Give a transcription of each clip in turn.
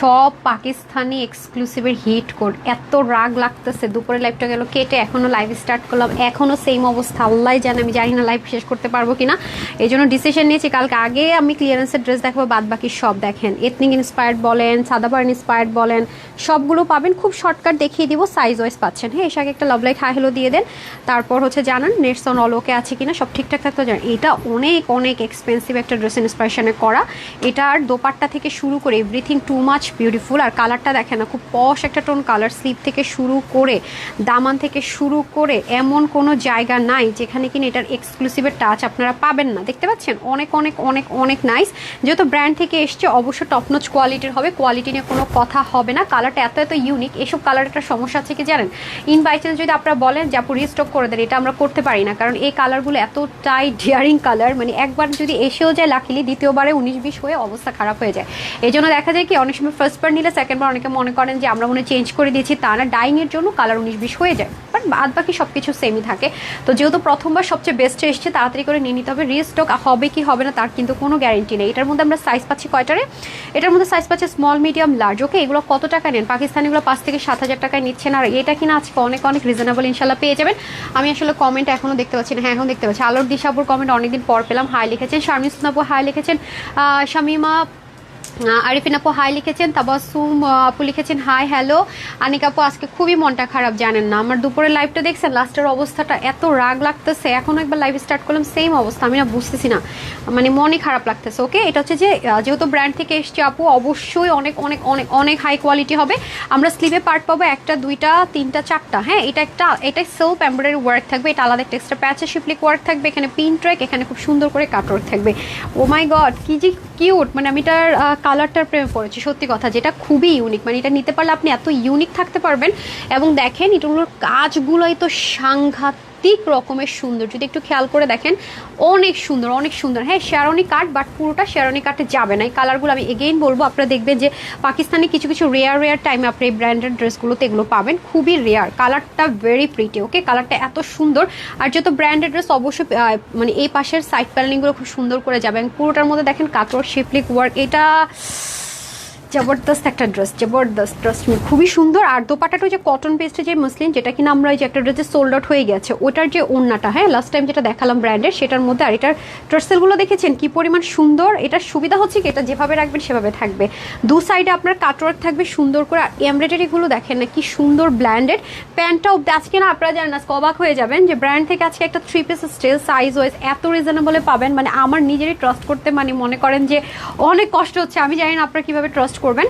সব Pakistani এক্সক্লুসিভের hit code এত রাগ লাগতেছে, দুপুরে লাইভটা গেল কেটে এখনও লাইভ স্টার্ট করলাম এখনও সেম অবস্থা। আল্লাহ জানে, আমি জানি না লাইভ শেষ করতে পারব কিনা। এই জন্য ডিসিশন নিয়েছি, কালকে আগে আমি ক্লিয়ারেন্সের ড্রেস দেখাবো বাদ বাকি সব দেখেন। এথনিক ইন্সপায়ার্ড বলেন, সাদাবার ইন্সপায়ার্ড বলেন, সবগুলো পাবেন, খুব শর্টকাট দেখিয়ে দিব সাইজ ওয়াইজ পাচ্ছেন। হ্যাঁ এর আগে একটা লাভ লাইক হাই হ্যালো দিয়ে দেন। তারপর হচ্ছে জানান নেটস অন অল ওকে আছে কিনা, সব ঠিকঠাক থাকতে জানেন। এটা অনেক অনেক এক্সপেন্সিভ একটা ড্রেস ইন্সপিরেশনে করা। এটার দোপাট্টা থেকে শুরু করে এভরিথিং টু মাচ বিউটিফুল আর কালারটা দেখেন না, খুব পশ একটা টোন কালার স্লিপ থেকে শুরু করে, দামান থেকে শুরু করে এমন কোনো জায়গা নাই যেখানে কিনা এটার এক্সক্লুসিভের টাচ আপনারা পাবেন না। দেখতে পাচ্ছেন? অনেক অনেক অনেক অনেক নাইস যেহেতু ব্র্যান্ড থেকে এসছে, অবশ্য টপনচ কোয়ালিটির হবে কোয়ালিটি নিয়ে কোনো কথা হবে না। কালারটা এত এত ইউনিক এসব কালার একটা সমস্যা আছে কি জানেন? ইন বাই চান্স যদি আপনারা বলেন যে, আপু রিস্টক করে দেন, এটা আমরা করতে পারি না। কারণ এই কালারগুলো এতটাই ডিয়ারিং কালার মানে একবার যদি এসেও যায় লাকিলি দ্বিতীয়বারে উনিশ, বিশ হয়ে অবস্থা খারাপ হয়ে যায়। এই জন্য দেখা যায় কি, অনেক সময় ফার্স্ট বার নিলে সেকেন্ড বার অনেকে মনে করেন যে আমরা মনে চেঞ্জ করে দিয়েছি, তা না ডাইংয়ের জন্য কালার উনিশ বিশ হয়ে যায়। বাট বাদ বাকি সব কিছু সেমই থাকে। তো যেহেতু প্রথমবার সবচেয়ে বেস্টে এসছে, তাড়াতাড়ি করে নিয়ে নিতে হবে। রিস্টক হবে কি হবে না, তার কিন্তু কোনো গ্যারেন্টি নেই। এটার মধ্যে আমরা সাইজ পাচ্ছি কয়টারে? এটার মধ্যে সাইজ পাচ্ছে স্মল মিডিয়াম লার্জ ওকে এগুলো কত টাকা নেন? পাকিস্তানিগুলো পাঁচ থেকে সাত হাজার টাকায় নিচ্ছেন। আর এটা কিনা আজকে অনেক অনেক রিজনেবল ইনশাল্লাহ পেয়ে যাবেন। আমি আসলে কমেন্ট এখনও দেখতে পাচ্ছি না। হ্যাঁ এখন দেখতে পাচ্ছি। আলোর দিশাপুর কমেন্ট অনেকদিন পর পেলাম। হাই লিখেছেন। শারমিন হাই লিখেছেন। শামিমা আরিফিন আপু হাই লিখেছেন। তাবাসুম আপু লিখেছেন হাই হ্যালো আনিক আপু, আজকে খুবই মনটা খারাপ, জানেন না। আমার দুপুরের লাইভটা দেখছেন লাস্টের অবস্থাটা এত রাগ লাগতেছে। এখন একবার লাইভ স্টার্ট করলাম সেম অবস্থা, আমি না বুঝতেছি না। মানে মনই খারাপ লাগতেছে ওকে এটা হচ্ছে যে যেহেতু ব্র্যান্ড থেকে এসছে আপু, অবশ্যই অনেক অনেক অনেক অনেক হাই কোয়ালিটি হবে। আমরা স্লিভে পার্ট পাবো একটা, দুইটা, তিনটা, চারটা হ্যাঁ? এটা একটা এটা সেলফ এমব্রয়ডারি ওয়ার্ক থাকবে, এটা আলাদা একটা এক্সট্রা প্যাচে শিপলিক ওয়ার্ক থাকবে, এখানে পিন ট্র্যাক এখানে খুব সুন্দর করে কাটওয়ার্ক থাকবে। ও মাই গড কি যে কিউট মানে আমি এটার কালারটার প্রেমে পড়েছি, সত্যি কথা, যেটা খুবই ইউনিক মানে এটা নিতে পারলে আপনি এত ইউনিক থাকতে পারবেন। এবং দেখেন এটাগুলোর কাজগুলোই তো সাংঘাতিক রকমের সুন্দর। যদি একটু খেয়াল করে দেখেন, অনেক সুন্দর অনেক সুন্দর। হ্যাঁ শেরনি কাট বাট পুরোটা শেরনি কাটে যাবে না। এই কালারগুলো আমি এগেইন বলব, আপনারা দেখবেন যে পাকিস্তানি কিছু কিছু রেয়ার রেয়ার টাইমে আপনি এই ব্র্যান্ডেড ড্রেসগুলোতে এগুলো পাবেন। খুবই রেয়ার কালারটা ভেরি প্রিটি ওকে কালারটা এত সুন্দর। আর যেহেতু ব্র্যান্ডেড ড্রেস অবশ্যই মানে এই পাশের সাইড প্যানেলিংগুলো খুব সুন্দর করে যাবে। পুরোটার মধ্যে দেখেন কাতর শিপলিক ওয়ার্ক এটা জবরদস্ত একটা ড্রেস জবরদস্ত ড্রেস খুবই সুন্দর। আর দোপাটাটা যে কটন পেস্টের যে মসলিন যেটা কিনা আমরা যে একটা ড্রেসে সোল্ড আউট হয়ে গেছে, ওটার যে ওড়নাটা হ্যাঁ লাস্ট টাইম যেটা দেখালাম ব্র্যান্ডের সেটার মধ্যে আর এটার ট্রেসেলগুলো দেখেছেন? কি পরিমাণ সুন্দর। এটার সুবিধা হচ্ছে কি? এটা যেভাবে রাখবেন, সেভাবে থাকবে। দু সাইডে আপনার কাটওয়ার্ক থাকবে, সুন্দর করে। আর এমব্রয়ডারিগুলো দেখেন না, কি সুন্দর ব্ল্যান্ডেড প্যান্টটাও আজকে না, আপনারা জানেন না অবাক হয়ে যাবেন যে ব্র্যান্ড থেকে আজকে একটা three piece style size wise এত রিজনেবলে পাবেন। মানে আমার নিজেরই ট্রাস্ট করতে মানে মনে করেন যে অনেক কষ্ট হচ্ছে। আমি জানি না আপনারা কীভাবে ট্রাস্ট করবেন।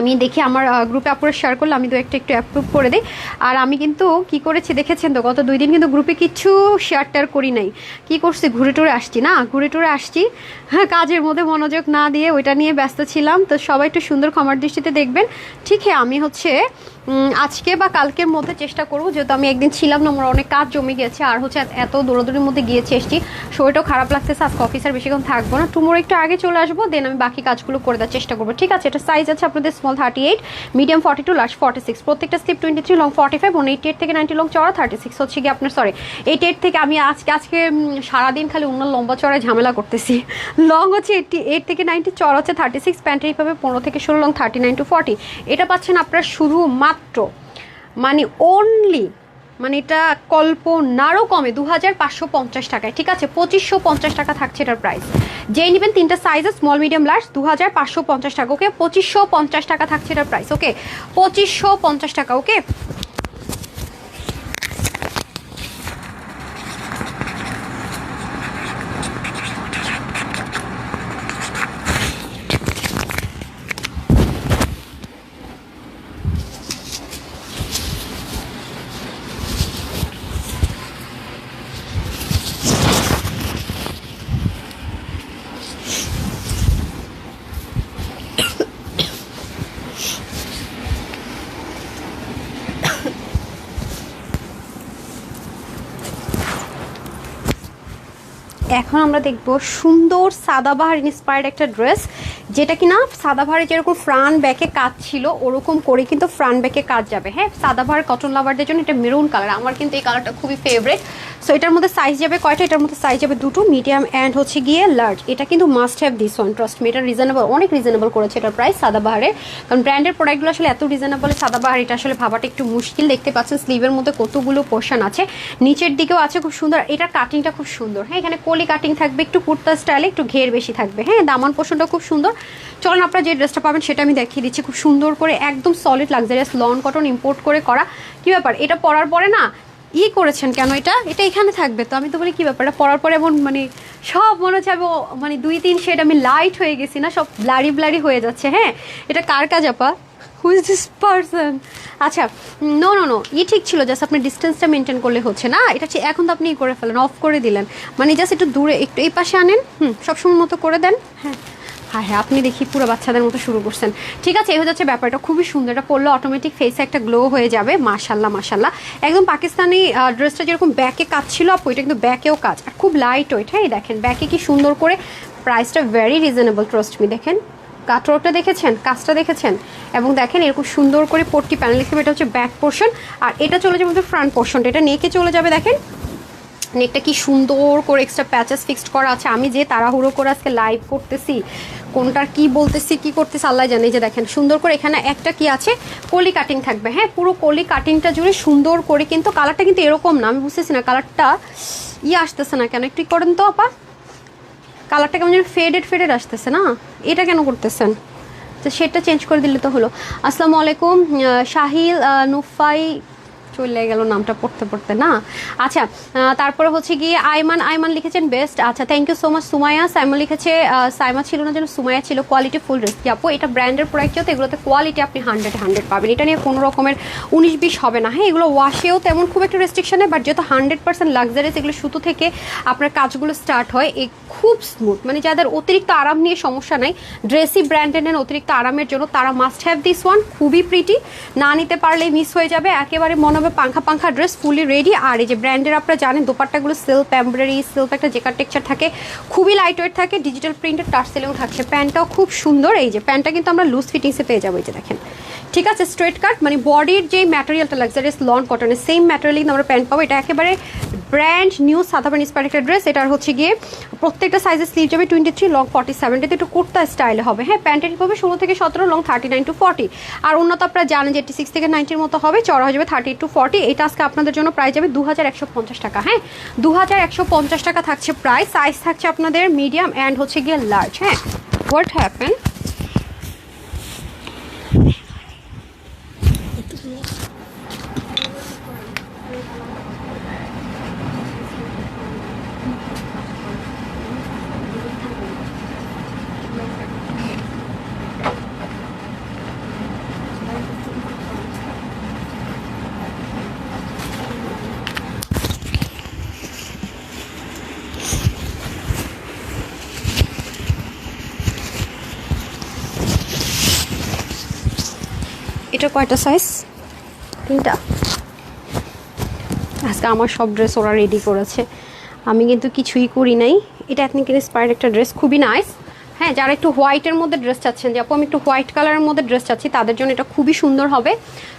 আমি দেখি আমার গ্রুপে আপুরে শেয়ার করলে আমি দু একটা একটু অ্যাপ্রুভ করে দিই। আর আমি কিন্তু কি করেছি দেখেছেন তো, গত দুই দিন কিন্তু গ্রুপে কিছু শেয়ার টেয়ার করি নাই। কি করছি, ঘুরে টুরে আসছি না? ঘুরে টুরে আসছি হ্যাঁ কাজের মধ্যে মনোযোগ না দিয়ে ওইটা নিয়ে ব্যস্ত ছিলাম। তো সবাই একটু সুন্দর ক্ষমার দৃষ্টিতে দেখবেন। ঠিক আমি হচ্ছে আজকে বা কালকের মধ্যে চেষ্টা করব, যেহেতু আমি একদিন ছিলাম না, আমার অনেক কাজ জমে গেছে আর হচ্ছে এত- এত দৌড়াদৌড়ির মধ্যে গিয়েছি, এসছি। শরীরটাও খারাপ লাগতেছে, আজকে অফিসার বেশিক্ষণ থাকব না। টুমোর একটু আগে চলে আসব দেন আমি বাকি কাজগুলো করে দেওয়ার চেষ্টা করব। ঠিক আছে, এটা সাইজ আছে আপনাদের small thirty eight medium forty two large forty six প্রত্যেকটা sleeve twenty three long forty five eighty eight থেকে নাইনটি লং চড়া থার্টি সিক্স হচ্ছে কি আপনার সরি এইটি এইট থেকে আমি আজকে আজকে সারাদিন খালি অন্য লম্বা চড়ায় ঝামেলা করতেছি। লং হচ্ছে এইটটি, এইট থেকে নাইনটি চড়া হচ্ছে থার্টি সিক্স প্যান্ট এইভাবে পনেরো থেকে ষোলো long thirty nine to forty এটা পাচ্ছেন আপনার শুরু মাত্র মানে অনলি মানে এটা কল্পনারও কমে দু হাজার পাঁচশো পঞ্চাশ টাকায়। ঠিক আছে, পঁচিশশো পঞ্চাশ টাকা থাকছে এটার প্রাইস যেই নেবেন তিনটা সাইজে স্মল মিডিয়াম লার্জ দু হাজার পাঁচশো পঞ্চাশ টাকা ওকে পঁচিশশো পঞ্চাশ টাকা থাকছে এটার প্রাইস ওকে পঁচিশশো পঞ্চাশ টাকা ওকে এখন আমরা দেখব সুন্দর সাদাবাহার ইন্সপায়ার্ড একটা ড্রেস যেটা কিনা সাদাভারে যেরকম ফ্রান ব্যাকে কাজ ছিল, ওরকম করে কিন্তু ফ্রান ব্যাকে কাজ যাবে। হ্যাঁ সাদাভার কটন লাভারদের জন্য এটা মেরুন কালার আমার কিন্তু এই কালারটা খুবই ফেভারেট সো এটার মধ্যে সাইজ যাবে কয়টা? এটার মধ্যে সাইজ যাবে দুটো মিডিয়াম অ্যান্ড হচ্ছে গিয়ে লার্জ এটা কিন্তু must have this one trust me এটা রিজনেবল অনেক রিজনেবল করেছে এটার প্রাইস সাদাবাহারের কারণ ব্র্যান্ডের প্রোডাক্টগুলো আসলে এত রিজনেবল সাদাবাহার এটা আসলে ভাবাটা একটু মুশকিল। দেখতে পাচ্ছেন স্লিভের মধ্যে কতগুলো পোর্শন আছে। নিচের দিকেও আছে খুব সুন্দর এটার কাটিংটা খুব সুন্দর। হ্যাঁ এখানে কলি কাটিং থাকবে, একটু কুর্তা স্টাইলে একটু ঘের বেশি থাকবে। হ্যাঁ দামান পোর্শনটা খুব সুন্দর। চলুন, আপনারা যে ড্রেসটা পাবেন সেটা আমি দেখিয়ে দিচ্ছি। খুব সুন্দর করে, একদম solid luxurious lawn cotton import করে করা। কি ব্যাপার? এটা পরার পরে না, ই করেছেন কেন এটা? এটা এখানে থাকবে তো। আমি তো বলি, কী ব্যাপারটা পরার পরে এমন মানে সব মনে হচ্ছে মানে দুই, তিন শেড আমি লাইট হয়ে গেছি না, সব ব্লারি ব্লারি হয়ে যাচ্ছে হ্যাঁ? এটা কার কাজ, আপা? হু ইজ দিস পারসন আচ্ছা নো নো নো ই ঠিক ছিল জাস্ট আপনি ডিস্টেন্সটা মেনটেন করলে হচ্ছে না। এটা এখন তো আপনি ই করে ফেলেন অফ করে দিলেন। মানে জাস্ট একটু দূরে, একটু এই পাশে আনেন, হুম, সবসময় মতো করে দেন হ্যাঁ। হ্যাঁ হ্যাঁ আপনি দেখি পুরো বাচ্চাদের মতো শুরু করছেন। ঠিক আছে এই যাচ্ছে ব্যাপারটা। খুবই সুন্দর এটা পরলে অটোমেটিক ফেসে একটা গ্লো হয়ে যাবে। মাশাল্লাহ মাশাল্লাহ। একদম পাকিস্তানি ড্রেসটা যেরকম ব্যাকে কাজ ছিল আপু, এটা কিন্তু ব্যাকেও কাজ। আর খুব লাইট ওয়েট হ্যাঁ দেখেন ব্যাকে কি সুন্দর করে প্রাইসটা ভেরি রিজনেবল ট্রাস্ট মি দেখেন কাটরটা দেখেছেন? কাজটা দেখেছেন? এবং দেখেন, এরকম সুন্দর করে পট্টি প্যানেল হিসেবে এটা হচ্ছে ব্যাক পোর্শন আর এটা চলে যাবে ফ্রন্ট পোর্শনটা এটা নেকে চলে যাবে, দেখেন। নেকটা কি সুন্দর করে এক্সট্রা প্যাচেস ফিক্সড করা আছে? আমি যে তাড়াহুড়ো করে আজকে লাইভ করতেছি, কোনটার কি বলতেছি, কি করতেছি, আল্লাহ জানে। যে দেখেন, সুন্দর করে এখানে একটা কি আছে? কলি কাটিং থাকবে। হ্যাঁ পুরো কলি কাটিংটা জুড়ে সুন্দর করে কিন্তু কালারটা কিন্তু এরকম না, আমি বুঝতেছি না কালারটা ই আসতেছে না কেন? একটু করেন তো, আপা। কালারটা কেমন যেন ফেডেড ফেডেড আসতেছে না? এটা কেন করতেছেন? তো সেটা চেঞ্জ করে দিলে তো হলো। আসসালামু আলাইকুম শাহিল নুফাই চলে গেল নামটা পড়তে পড়তে, না? আচ্ছা তারপরে হচ্ছে গিয়ে আইমান আইমান লিখেছেন বেস্ট আচ্ছা thank you so much Sumaya Saima লিখেছে সাইমা ছিল না যেন সুমায়া ছিল কোয়ালিটি ফুল ড্রেস আপু, এটা ব্র্যান্ডের প্রোডাক্ট যেহেতু, এগুলোতে কোয়ালিটি আপনি হান্ড্রেড হান্ড্রেড পাবেন। এটা নিয়ে কোনো রকমের উনিশ বিশ হবে না। হ্যাঁ এগুলো ওয়াশেও তেমন খুব একটা রেস্ট্রিকশন নেই বাট যেহেতু হান্ড্রেড পার্সেন্ট লাক্সারিয়াস এগুলো সুতো থেকে আপনার কাজগুলো স্টার্ট হয় এই খুব স্মুথ মানে যাদের অতিরিক্ত আরাম নিয়ে সমস্যা নাই ড্রেসি ব্র্যান্ডের নেন, অতিরিক্ত আরামের জন্য তারা মাস্ট হ্যাভ দিস ওয়ান খুবই প্রিটি না নিতে পারলে মিস হয়ে যাবে, একেবারে মনে হবে পাংখা পাঙ্খা ড্রেস ফুলি রেডি আর এই যে ব্র্যান্ডের আপনারা জানেন, দোপাট্টাগুলো সিল্ক এমব্রয়ডারি সিল্ক একটা জেকার টেক্সচার থাকে, খুবই লাইট ওয়েট থাকে ডিজিটাল প্রিন্টের টার্সেলেও থাকছে। প্যান্টটাও খুব সুন্দর। এই যে প্যান্টটা কিন্তু আমরা লুজ ফিটিংসে পেয়ে যাব, এই যে দেখেন। ঠিক আছে স্ট্রেট কাট মানে বডির যে ম্যাটেরিয়ালটা লাক্সারিয়াস লন কটনের সেম ম্যাটেরিয়াল কিন্তু আমরা প্যান্ট পাবো। এটা একেবারে ব্র্যান্ড নিউ সাদাবান ইন্সপায়ার একটা ড্রেস এটার হচ্ছে গিয়ে প্রত্যেকটা সাইজের স্লিভ যাবে টোয়েন্টি থ্রি লং ফর্টি সেভেন্টিতে একটু কুর্তা স্টাইলে হবে। হ্যাঁ প্যান্টের হবে ষোলো থেকে সতেরো long thirty nine to forty আর উন্নত আপনারা জানেন যে এইটি সিক্স থেকে নাইনটির মতো হবে, চড়া হয়ে যাবে থার্টি টু ফর্টি এটা আজকে আপনাদের জন্য প্রাইস যাবে দু হাজার একশো পঞ্চাশ টাকা। হ্যাঁ দু হাজার একশো পঞ্চাশ টাকা থাকছে প্রাইস সাইজ থাকছে আপনাদের মিডিয়াম অ্যান্ড হচ্ছে গিয়ে লার্জ হ্যাঁ হোয়াট হ্যাপেন এটা কয়টা সাইজ তিনটা আজকে আমার সব ড্রেস ওরা রেডি করেছে। আমি কিন্তু কিছুই করি নাই। এটা এথনিক ইন্সপায়ার্ড একটা ড্রেস খুবই নাইস হ্যাঁ যারা একটু হোয়াইটের মধ্যে ড্রেস চাচ্ছেন, যে আপু, আমি একটু হোয়াইট কালারের মধ্যে ড্রেস চাচ্ছি, তাদের জন্য এটা খুবই সুন্দর হবে।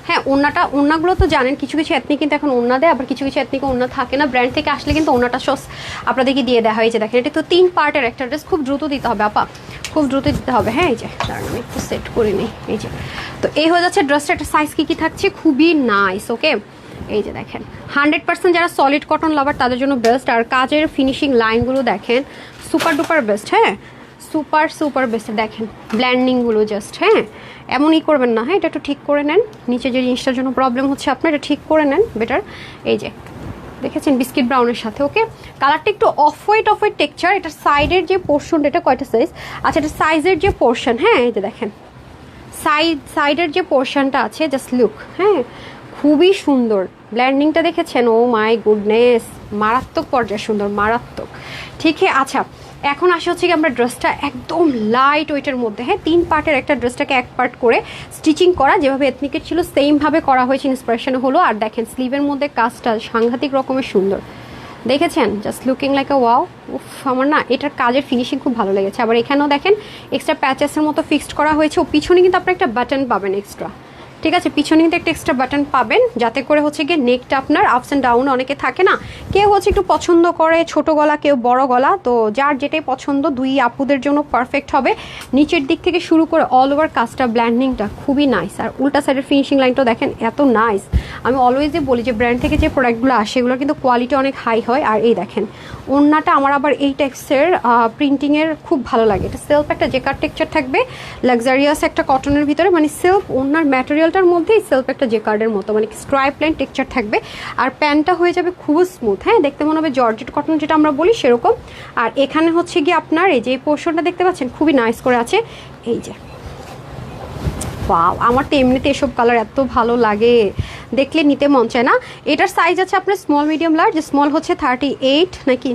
হ্যাঁ ওনাটা ওনাগুলো তো জানেন, কিছু কিছু এথনিক কিন্তু এখন ওনা দেয়, আবার কিছু কিছু এথনিক ওনা থাকে না। ব্র্যান্ড থেকে আসলে কিন্তু ওনাটা সস আপনাদেরকে দিয়ে দেওয়া হয়েছে। দেখেন, এটা তো তিন পার্টের একটা ড্রেস খুব দ্রুত দিতে হবে, আপা। খুব দ্রুত দিতে হবে। হ্যাঁ এই যে, দাঁড়ান, আমি একটু সেট করে নিই। এই যে, তো এই হয়ে যাচ্ছে ড্রেসটা একটা সাইজ কী কী থাকছে? খুবই নাইস ওকে এই যে, দেখেন হান্ড্রেড পার্সেন্ট যারা সলিড কটন লাভার তাদের জন্য বেস্ট আর কাজের ফিনিশিং লাইনগুলো দেখেন সুপার ডুপার বেস্ট হ্যাঁ? সুপার সুপার বেস্ট দেখেন ব্ল্যান্ডিংগুলো জাস্ট হ্যাঁ? এমনই করবেন না হ্যাঁ? এটা একটু ঠিক করে নেন। নিচে যে জিনিসটার জন্য প্রবলেম হচ্ছে আপনার, এটা ঠিক করে নেন বেটার এই যে, দেখেছেন বিস্কিট ব্রাউনের সাথে ওকে কালারটা একটু off white off white texture এটা সাইডের যে পোর্শন এটা কয়টা সাইজ আচ্ছা এটা সাইজের যে পোর্শন হ্যাঁ? এই যে দেখেন। সাইড সাইডের যে পোর্শনটা আছে জাস্ট লুক হ্যাঁ? খুবই সুন্দর। ব্ল্যান্ডিংটা দেখেছেন? ও মাই গুডনেস মারাত্মক পর্যায়ে সুন্দর, মারাত্মক। ঠিক আছে আচ্ছা এখন আসে হচ্ছে কি আমরা ড্রেসটা একদম লাইট ওয়েটের মধ্যে হ্যাঁ তিন পার্টের একটা ড্রেসটাকে এক পার্ট করে স্টিচিং করা, যেভাবে এথনিকের ছিল সেমভাবে করা হয়েছে ইন্সপিরেশন হলো। আর দেখেন স্লিভের মধ্যে কাজটা সাংঘাতিক রকমের সুন্দর। দেখেছেন? Just looking like a wow উফ, আমার না এটার কাজের ফিনিশিং খুব ভালো লেগেছে। আবার এখানেও দেখেন এক্সট্রা প্যাচেসের মতো ফিক্সড করা হয়েছে। ও পিছনে কিন্তু আপনার একটা বাটন পাবেন এক্সট্রা ঠিক আছে, পিছনে কিন্তু একটা এক্সট্রা বাটন পাবেন, যাতে করে হচ্ছে গিয়ে নেকটা আপনার আপস অ্যান্ড ডাউন অনেকে থাকে না। কেউ হচ্ছে একটু পছন্দ করে ছোট গলা, কেউ বড় গলা, তো যার যেটাই পছন্দ, দুই আপুদের জন্য পারফেক্ট হবে। নিচের দিক থেকে শুরু করে অল ওভার কাজটা ব্ল্যান্ডিংটা খুবই নাইস আর উল্টা সাইডের ফিনিশিং লাইনটা দেখেন এত নাইস আমি অলওয়েজই বলি যে ব্র্যান্ড থেকে যে প্রোডাক্টগুলো আসে এগুলো কিন্তু কোয়ালিটি অনেক হাই হয়। আর এই দেখেন, ওড়নাটা আমার আবার এই টেক্সের প্রিন্টিংয়ের খুব ভালো লাগে। এটা সেলফ একটা জেকার টেক্সচার থাকবে লাক্সারিয়াস একটা কটনের ভিতরে মানে সেলফ ওড়নার ম্যাটেরিয়ালটার মধ্যেই সেলফ একটা জেকার্ডের মতো মানে স্ট্রাইপ লাইন টেক্সচার থাকবে। আর প্যান্টটা হয়ে যাবে খুব স্মুথ হ্যাঁ? দেখতে মনে হবে জর্জেট কটন যেটা আমরা বলি সেরকম। আর এখানে হচ্ছে গিয়ে আপনার এই যে পোর্শনটা দেখতে পাচ্ছেন, খুবই নাইস করে আছে। এই যে। ওয়াও আমার তো এমনিতে এসব কালার এত ভালো লাগে। দেখলে নিতে মন চায় না। এটার সাইজ আছে আপনার স্মল মিডিয়াম লার্জ স্মল হচ্ছে থার্টি এইট নাকি?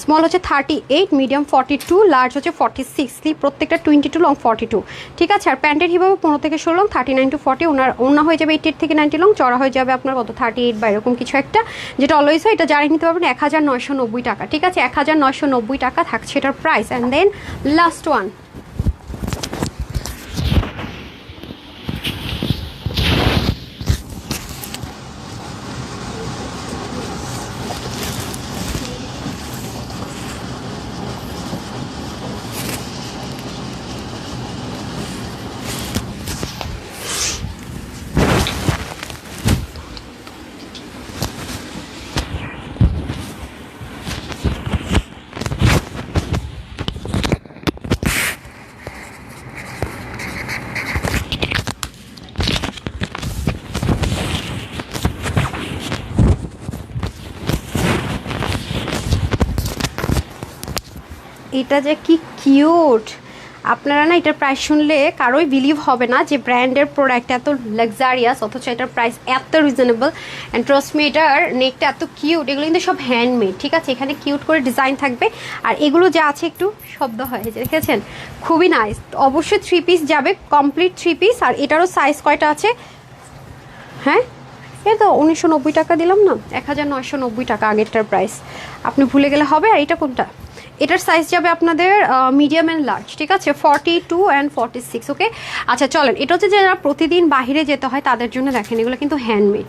স্মল হচ্ছে thirty eight medium forty two large হচ্ছে ফর্টি সিক্স স্লিপ প্রত্যেকটা twenty two long forty two ঠিক আছে? আর প্যান্টের হিসাবে পনেরো থেকে ষোলো long thirty nine to forty ওনার ওনা হয়ে যাবে এইট এইট থেকে নাইনটি লং চড়া হয়ে যাবে আপনার কত থার্টি এইট বা এরকম কিছু একটা, যেটা অলওয়েজ হয়, এটা জানিয়ে নিতে পারবেন এক হাজার নয়শো নব্বই টাকা। ঠিক আছে? এক হাজার নয়শো নব্বই টাকা থাকছে এটার price and then last one এটা যে কি কিউট আপনারা না এটার প্রাইস শুনলে কারোই বিলিভ হবে না যে ব্র্যান্ডের প্রোডাক্ট এত লাক্সারিয়াস অথচ এটার প্রাইস এত রিজনেবল অ্যান্ড ট্রস্ট মি এটার নেকটা এত কিউট এগুলো কিন্তু সব হ্যান্ডমেড ঠিক আছে? এখানে কিউট করে ডিজাইন থাকবে। আর এগুলো যা আছে একটু শব্দ হয় দেখেছেন? খুবই নাইস অবশ্যই থ্রি পিস যাবে কমপ্লিট থ্রি পিস আর এটারও সাইজ কয়টা আছে? হ্যাঁ? এই তো উনিশশো নব্বই টাকা দিলাম না? এক হাজার নয়শো নব্বই টাকা আগেরটার প্রাইস আপনি ভুলে গেলে হবে, আর এটা কোনটা? এটার সাইজ যাবে আপনাদের মিডিয়াম অ্যান্ড লার্জ ঠিক আছে? Forty two and forty six okay আচ্ছা চলেন, এটা হচ্ছে যারা প্রতিদিন বাহিরে যেতে হয়, তাদের জন্য দেখেন, এগুলো কিন্তু হ্যান্ডমেড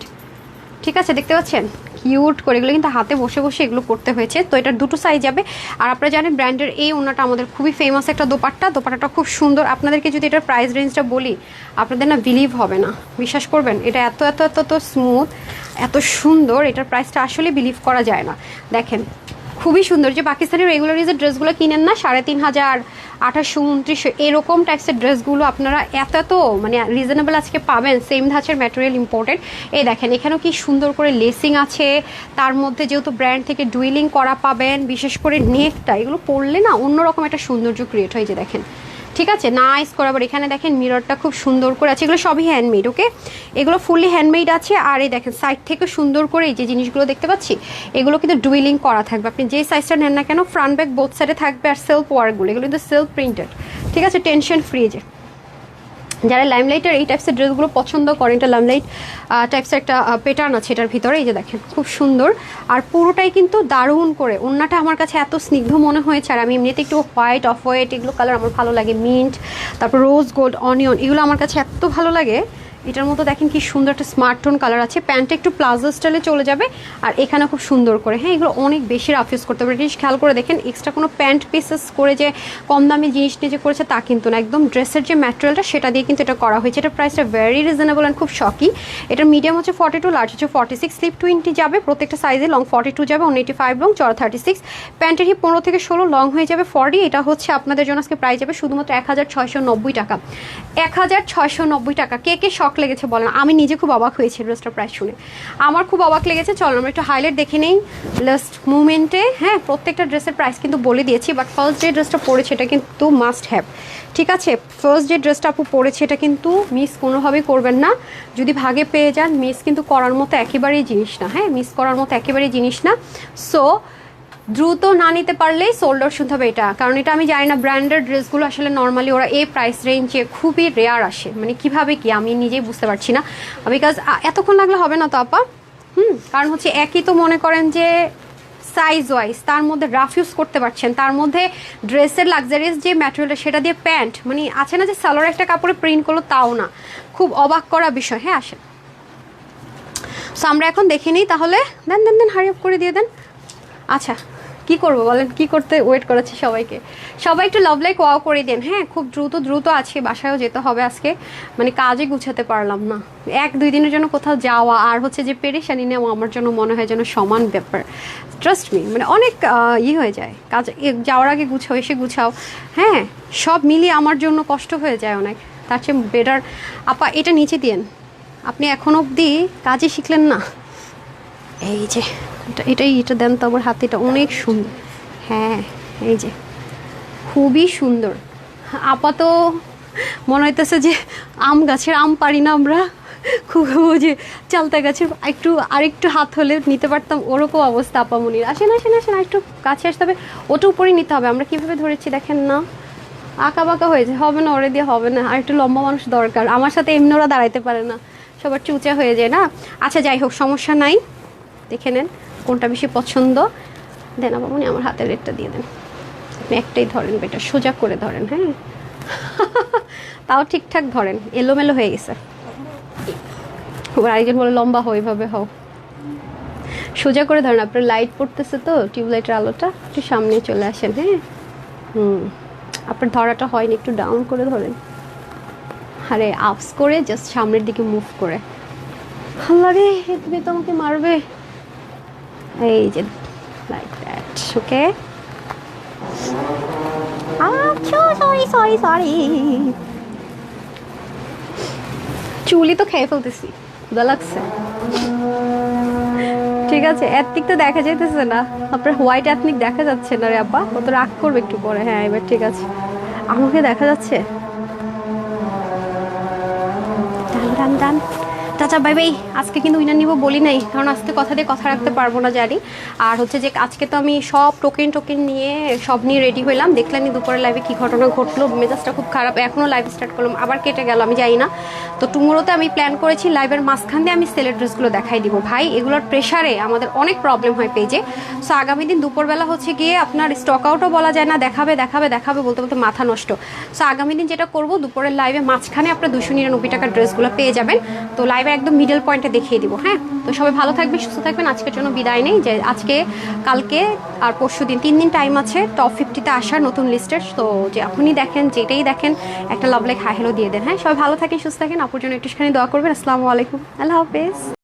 ঠিক আছে? দেখতে পাচ্ছেন? কিউট করে, এগুলো কিন্তু হাতে বসে বসে এগুলো করতে হয়েছে। তো এটার দুটো সাইজ যাবে। আর আপনারা জানেন ব্র্যান্ডের এই ওনাটা আমাদের খুবই ফেমাস একটা দোপাট্টা। দোপাট্টাটা খুব সুন্দর। আপনাদেরকে যদি এটার প্রাইস রেঞ্জটা বলি, আপনাদের না বিলিভ হবে না। বিশ্বাস করবেন, এটা এত এত এত এত স্মুথ এত সুন্দর, এটার প্রাইসটা আসলে বিলিভ করা যায় না। দেখেন খুবই সুন্দর যে পাকিস্তানের রেগুলার যে ড্রেসগুলো কিনেন না, সাড়ে তিন হাজার আঠাশশো উনত্রিশশো এরকম টাইপসের ড্রেসগুলো আপনারা এত তো মানে রিজনেবল আজকে পাবেন সেম ধাঁচের ম্যাটেরিয়াল ইম্পোর্টেড এই দেখেন, এখানেও কি সুন্দর করে লেসিং আছে, তার মধ্যে যেহেতু ব্র্যান্ড থেকে ডুইলিং করা পাবেন, বিশেষ করে নেকটা এগুলো পরলে না অন্যরকম একটা সৌন্দর্য ক্রিয়েট হয় যে দেখেন। ঠিক আছে? নাইস করে। আবার এখানে দেখেন মিররটা খুব সুন্দর করে আছে। এগুলো সবই হ্যান্ডমেড ওকে এগুলো ফুললি হ্যান্ডমেড আছে। আর এই দেখেন সাইড থেকে সুন্দর করে এই যে জিনিসগুলো দেখতে পাচ্ছি, এগুলো কিন্তু ডুইলিং করা থাকবে। আপনি যে সাইজটা নেন না কেন ফ্রন্ট ব্যাক বোথ সাইডে থাকবে আর সেলফ ওয়ার্কগুলো এগুলো কিন্তু সেলফ প্রিন্টেড ঠিক আছে? টেনশন ফ্রি যে। যারা লাইমলাইটের এই টাইপসের ড্রেসগুলো পছন্দ করেন, এটা লাইমলাইট টাইপসের একটা প্যাটার্ন আছে এটার ভিতরে, এই যে দেখেন, খুব সুন্দর। আর পুরোটাই কিন্তু দারুণ করে। ওনাটা আমার কাছে এত স্নিগ্ধ মনে হয়েছে, আর আমি এমনিতে একটু হোয়াইট অফ হোয়াইট এগুলো কালার আমার ভালো লাগে। মিন্ট তারপর রোজ গোল্ড অনিয়ন এগুলো আমার কাছে এত ভালো লাগে। এটার মতো দেখেন কি সুন্দর একটা স্মার্ট টোন কালার আছে। প্যান্টটা একটু প্লাজো স্টাইলে চলে যাবে, আর এখানে খুব সুন্দর করে। হ্যাঁ এগুলো অনেক বেশি রাফ ইউজ করতে পারে। জিনিস খেয়াল করে দেখেন এক্সট্রা কোনো প্যান্ট পিসেস করে যে কম দামি জিনিস নিয়ে যে করেছে তা কিন্তু না। একদম ড্রেসের যে ম্যাটেরিয়ালটা সেটা দিয়ে কিন্তু এটা করা হয়েছে। এটার প্রাইসটা ভেরি রিজনেবল অ্যান্ড খুব শকি এটার মিডিয়াম হচ্ছে ফর্টি টু লার্জ হচ্ছে ফর্টি সিক্স স্লিপ টোয়েন্টি যাবে, প্রত্যেকটা সাইজে লং ফর্টি টু যাবে ওয়ান এইটি ফাইভ লং চড়া থার্টি সিক্স প্যান্টের হিপ পনেরো থেকে ষোলো লং হয়ে যাবে ফর্টি এটা হচ্ছে আপনাদের জন্য আজকে প্রাইস যাবে শুধুমাত্র এক হাজার ছয়শো নব্বই টাকা। এক হাজার ছয়শো নব্বই টাকা। কে কে শখ লেগেছে বলেন। আমি নিজে খুব অবাক হয়েছি ড্রেসটার প্রায় শুনে। আমার খুব অবাক লেগেছে চলো আমরা একটু হাইলাইট দেখে নেই। লাস্ট মুভমেন্টে হ্যাঁ প্রত্যেকটা ড্রেসের প্রাইস কিন্তু বলে দিয়েছি বাট ফার্স্ট যে ড্রেসটা পরেছে এটা কিন্তু মাস্ট হ্যাভ ঠিক আছে ফার্স্ট যে ড্রেসটা আপু পরেছে এটা কিন্তু মিস কোনোভাবেই করবেন না। যদি ভাগে পেয়ে যান মিস কিন্তু করার মতো একেবারেই জিনিস না হ্যাঁ মিস করার মতো একেবারেই জিনিস না। সো দ্রুত না নিতে পারলেই সোল্ড আউট শুনতে হবে এটা। কারণ এটা আমি জানি না ব্র্যান্ডেড ড্রেসগুলো আসলে নর্মালি ওরা এই প্রাইস রেঞ্জে খুবই রেয়ার আসে। মানে কীভাবে কি, আমি নিজেই বুঝতে পারছি না। বিকজ এতক্ষণ লাগলে হবে না তো আপা? হুম, কারণ হচ্ছে একই তো মনে করেন যে সাইজ ওয়াইজ তার মধ্যে রাফ ইউজ করতে পারছেন। তার মধ্যে ড্রেসের লাক্সারিয়াস যে ম্যাটেরিয়ালটা সেটা দিয়ে প্যান্ট মানে আছে না যে সালোয়ার একটা কাপড়ে প্রিন্ট করল তাও না। খুব অবাক করা বিষয়। হ্যাঁ আসেন। সো আমরা এখন দেখে নিই তাহলে। দেন দেন দেন হারি আপ করে দিয়ে দেন। আচ্ছা। কি করব বলেন? কি করতে ওয়েট করাচ্ছি সবাইকে? সবাই একটু লাভ লাইক ওয়াও করে দেন। হ্যাঁ খুব দ্রুত দ্রুত আছে, বাসায়ও যেতে হবে আজকে। মানে কাজে গুছাতে পারলাম না। এক, দুই দিনের জন্য কোথাও যাওয়া আর হচ্ছে যে পেরেশানি নেওয়া আমার জন্য মনে হয় যেন সমান ব্যাপার। ট্রাস্ট মি মানে অনেক ই হয়ে যায়। কাজ যাওয়ার আগে গুছাও, এসে গুছাও। হ্যাঁ সব মিলিয়ে আমার জন্য কষ্ট হয়ে যায় অনেক। তার চেয়ে বেটার আপা, এটা নিচে দিয়েন। আপনি এখন অবধি কাজে শিখলেন না। এই যে। এটা এটাই এটা দেন তো আমার হাতে এটা অনেক সুন্দর। হ্যাঁ এই যে। খুবই সুন্দর। আপাত মনে হইতেছে যে আম গাছের আম পারি না আমরা। খুব যে চালতা গাছের একটু আরেকটু হাত হলে নিতে পারতাম, ওরকম অবস্থা আপা আপামনির আসেন আসেন আসেন একটু কাছে আসতে হবে। ওটা উপরে নিতে হবে। আমরা কীভাবে ধরেছি দেখেন না। আঁকা বাঁকা হয়েছে। হবে না, ওরে দিয়ে হবে না। আর একটু লম্বা মানুষ দরকার। আমার সাথে এমনি ওরা দাঁড়াইতে পারে না। সবার চুচা হয়ে যায় না। আচ্ছা যাই হোক, সমস্যা নাই। দেখে নেন। কোনটা বেশি পছন্দ, দেন আপামনি আমার হাতের রেটটা দিয়ে দেন। আপনি একটাই ধরেন বেটা সোজা করে ধরেন হ্যাঁ? তাও ঠিকঠাক ধরেন, এলোমেলো হয়ে গেছে। ওর আরেকজন বলে, লম্বা হো এইভাবে হও। সোজা করে ধরেন, আপনার লাইট পড়তেছে তো, টিউবলাইটের আলোটা, একটু সামনে চলে আসেন হ্যাঁ? হুম, আপনার ধরাটা হয়নি, একটু ডাউন করে ধরেন। আরে আপস করে জাস্ট সামনের দিকে মুভ করে। আল্লাহ রে তুমি তো আমাকে মারবে। এই যে like that okay sorry sorry sorry চুলি তো খেয়ে ফেলতেছি ক্ষুদা লাগছে। ঠিক আছে এথনিক তো দেখা যাইতেছে না। আপনার হোয়াইট এথনিক দেখা যাচ্ছে না রে আপা ও তো রাগ করবে একটু পরে। হ্যাঁ এবার ঠিক আছে। আমাকে দেখা যাচ্ছে? ডান ডান ডান। চাচা ভাই ভাই আজকে কিন্তু উইনার নিব বলি নাই, কারণ আজকে কথা দিয়ে কথা রাখতে পারব না জানি। আর হচ্ছে যে আজকে তো আমি সব টোকেন টোকেন নিয়ে, সব নিয়ে রেডি হইলাম। দেখলাম দুপুরে লাইভে কী ঘটনা ঘটলো, মেজাজটা খুব খারাপ। এখনও লাইভ স্টার্ট করলাম, আবার কেটে গেল, আমি জানি না। তো টুমোরোতে আমি প্ল্যান করেছি লাইভের মাঝখান দিয়ে আমি সেলের ড্রেসগুলো দেখাই দিব। ভাই, এগুলোর প্রেশারে আমাদের অনেক প্রবলেম হয় পেজে সো আগামী দিন দুপুরবেলা হচ্ছে গিয়ে আপনার স্টক আউটও বলা যায় না, দেখাবে দেখাবে দেখাবে বলতে বলতে মাথা নষ্ট। সো আগামী দিন যেটা করব, দুপুরের লাইভে মাঝখানে আপনার দুশো নিরানব্বই টাকার ড্রেসগুলো পেয়ে যাবেন। তো লাইভে একদম মিডল পয়েন্টে দেখিয়ে দিব হ্যাঁ? তো সবাই ভালো থাকবে সুস্থ থাকবেন। আজকের জন্য বিদায় নেই। যে আজকে, কালকে আর পরশু দিন তিন দিন টাইম আছে টপ ফিফটিতে আসার নতুন লিস্টের তো যে আপনি দেখেন, যেটাই দেখেন, একটা লাভ লাইক হাই হেলো দিয়ে দেন হ্যাঁ? সবাই ভালো থাকেন, সুস্থ থাকেন। আপুর জন্য একটুখানি দোয়া করবেন। আসসালামু আলাইকুম। আল্লাহ হাফেজ।